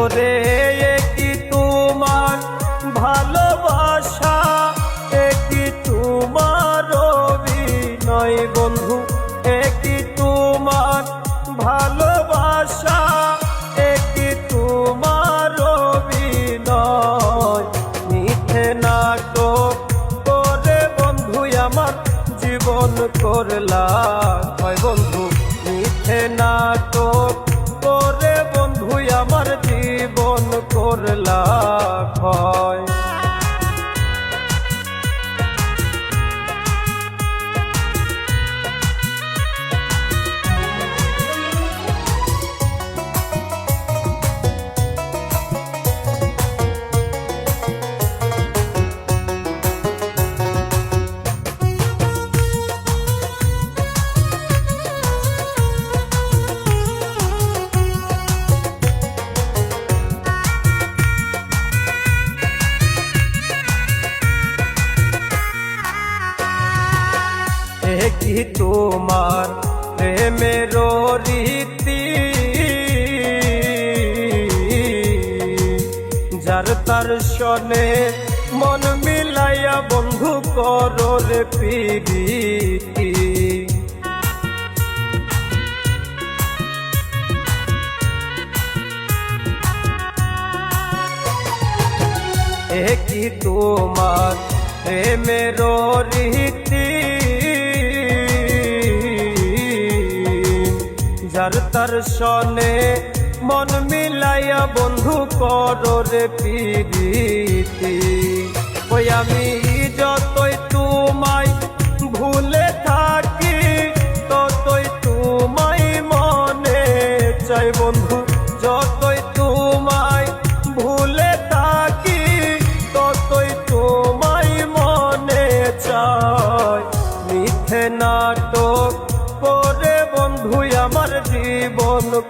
ওরে কি তোমার ভালোবাসা? কি তোমার অভিনয় বন্ধু? কি তোমার ভালোবাসা? কি তোমার অভিনয়? মিথ্যে নাটক করে বন্ধু আমার জীবন করলা হয় বন্ধু, মিথ্যে নাটক জীবন করলা হয়। কি তোমার প্রেমের রীতি। যার তার সনে মন মিলাইয়া, বন্ধু করর পিড়ি এ কি তোমার প্রেমের রীতি। যার তার সনে মন মিলাইয়া বন্ধু কররে পিরিতি। ওই আমি যতই তোমায় ভুলে থাকি, ততই তোমায় মনে চাই বন্ধু, যতই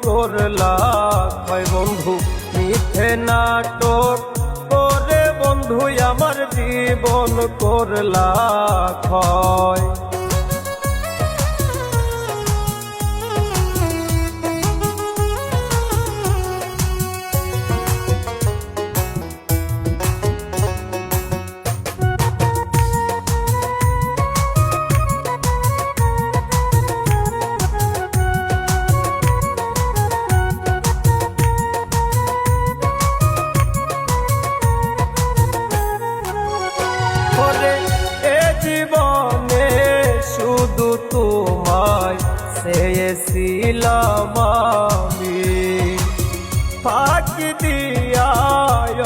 করলা। কয় বন্ধু মিথ্যে নাটক করে বন্ধু আমার জীবন করলা। হয় চেয়েছিলাম আমি। ফাঁকি দিয়া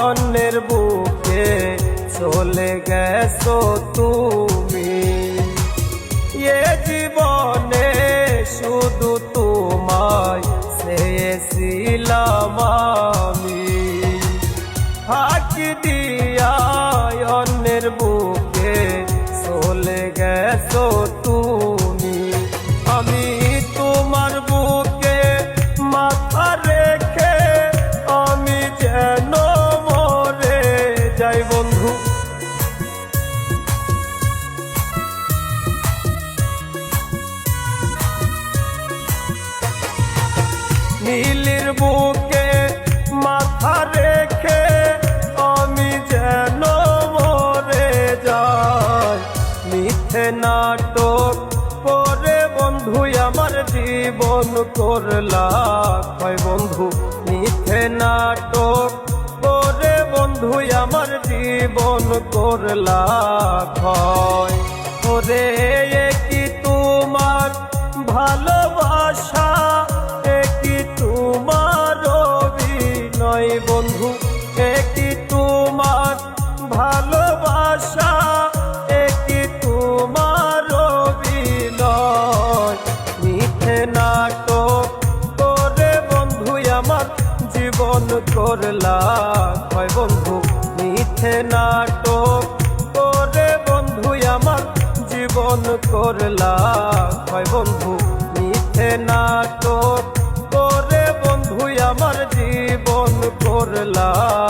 অন্যের বুকে চলে গেছো তুমি। নীলির বুকে মাথা রেখে আমি যেন মরে যাই। মিথ্যে নাটক করে বন্ধু, আমার জীবন করলা হয় বন্ধু, মিথ্যে নাটক করে বন্ধু, আমার জীবন করলা হয় ওরে কি তোমার ভালোবাসা করলা হয় বন্ধু, মিথ্যে নাটক। করে বন্ধু, আমার জীবন করলা হয় বন্ধু, মিথ্যে নাটক। করে বন্ধু, আমার জীবন করলা